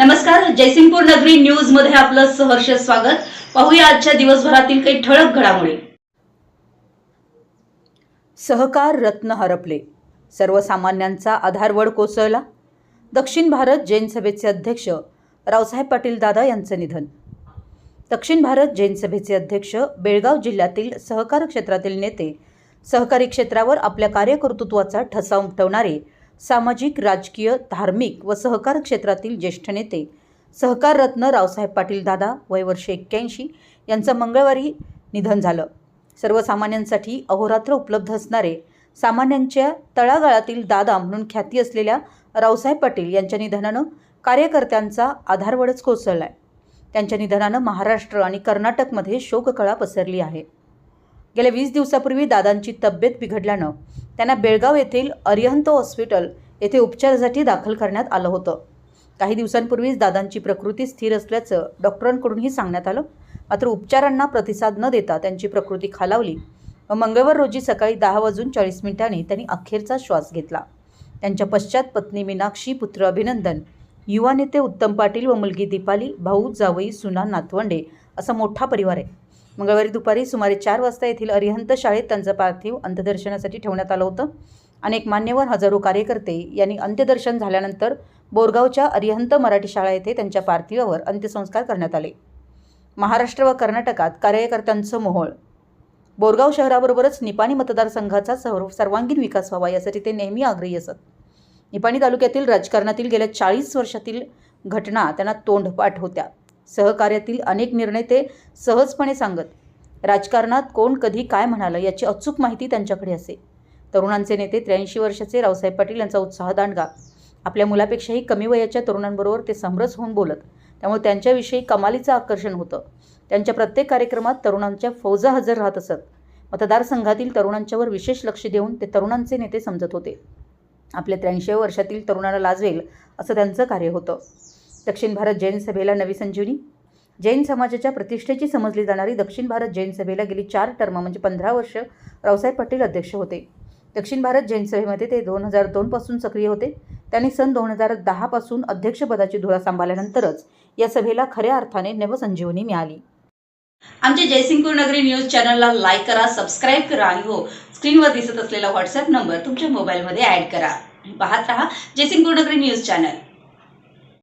नमस्कार जयसिंगपूर नगरी न्यूजमध्ये आपलं सहर्ष स्वागत. पाहूया आजच्या दिवसभरातील काही ठळक घडामोडी. सहकार रत्न हरपले. सर्वसामान्यांचा आधारवड कोसळला. दक्षिण भारत जैन सभेचे अध्यक्ष रावसाहेब पाटील दादा यांचं निधन. दक्षिण भारत जैन सभेचे अध्यक्ष बेळगाव जिल्ह्यातील सहकार क्षेत्रातील नेते सहकारी क्षेत्रावर आपल्या कार्यकर्तृत्वाचा ठसा उमटवणारे सामाजिक राजकीय धार्मिक व सहकार क्षेत्रातील ज्येष्ठ नेते सहकार रत्न रावसाहेब पाटील दादा वय वर्ष एक्क्याऐंशी यांचं मंगळवारी निधन झालं. सर्वसामान्यांसाठी अहोरात्र उपलब्ध असणारे सामान्यांच्या तळागाळातील दादा म्हणून ख्याती असलेल्या रावसाहेब पाटील यांच्या निधनानं कार्यकर्त्यांचा आधारवडच कोसळला आहे त्यांच्या निधनानं महाराष्ट्र आणि कर्नाटकमध्ये शोककळा पसरली आहे. गेल्या वीस दिवसापूर्वी दादांची तब्येत बिघडल्यानं त्यांना बेळगाव येथील अरिहंत हॉस्पिटल येथे उपचारासाठी दाखल करण्यात आलं होतं. काही दिवसांपूर्वीच दादांची प्रकृती स्थिर असल्याचं डॉक्टरांकडूनही सांगण्यात आलं. मात्र उपचारांना प्रतिसाद न देता त्यांची प्रकृती खालावली. व मंगळवार रोजी सकाळी दहा वाजून चाळीस मिनिटांनी त्यांनी अखेरचा श्वास घेतला. त्यांच्या पश्चात पत्नी मीनाक्षी पुत्र अभिनंदन युवा नेते उत्तम पाटील व मुलगी दीपाली भाऊ जावई सुना नातवंडे असा मोठा परिवार आहे. मंगळवारी दुपारी सुमारे चार वाजता येथील अरिहंत शाळेत त्यांचं पार्थिव अंत्यदर्शनासाठी ठेवण्यात आलं होतं. अनेक मान्यवर हजारो कार्यकर्ते यांनी अंत्यदर्शन झाल्यानंतर बोरगावच्या अरिहंत मराठी शाळा येथे त्यांच्या पार्थिवावर अंत्यसंस्कार करण्यात आले. महाराष्ट्र व कर्नाटकात कार्यकर्त्यांचं मोहोळ. बोरगाव शहराबरोबरच निपाणी मतदारसंघाचा सर्व सर्वांगीण विकास व्हावा यासाठी ते नेहमी आग्रही असत. निपाणी तालुक्यातील राजकारणातील गेल्या चाळीस वर्षातील घटना त्यांना तोंडपाठ होत्या. सहकार्यातील अनेक निर्णय ते सहजपणे सांगत राजकारणात कोण कधी काय म्हणालं याची अचूक माहिती त्यांच्याकडे असे. तरुणांचे नेते त्र्याऐंशी वर्षाचे रावसाहेब पाटील यांचा उत्साह दांडगा. आपल्या मुलापेक्षाही कमी वयाच्या तरुणांबरोबर ते समरस होऊन बोलत त्यामुळे त्यांच्याविषयी कमालीचं आकर्षण होतं. त्यांच्या प्रत्येक कार्यक्रमात तरुणांच्या फौजा हजर राहत असत. मतदारसंघातील तरुणांच्यावर विशेष लक्ष देऊन ते तरुणांचे नेते समजत होते. आपल्या त्र्याऐंशी वर्षातील तरुणाला लाजवेल असं त्यांचं कार्य होतं. दक्षिण भारत जैन सभेला नवी संजीवनी. जैन समाजाच्या प्रतिष्ठेची समजली जाणारी दक्षिण भारत जैन सभेला गेली चार टर्म म्हणजे पंधरा वर्ष रावसाहेब पाटील अध्यक्ष होते. दक्षिण भारत जैन सभेमध्ये ते दोन हजार दोनपासून सक्रिय होते. त्यांनी सन दोन हजार दहापासून अध्यक्षपदाची धुरा सांभाळल्यानंतरच या सभेला खऱ्या अर्थाने नवसंजीवनी मिळाली. आमच्या जयसिंगपूर नगरी न्यूज चॅनलला लाईक करा सबस्क्राईब करा आणि हो स्क्रीनवर दिसत असलेला व्हॉट्सअप नंबर तुमच्या मोबाईलमध्ये ॲड करा. पाहत राहा जयसिंगपूर नगरी न्यूज चॅनल.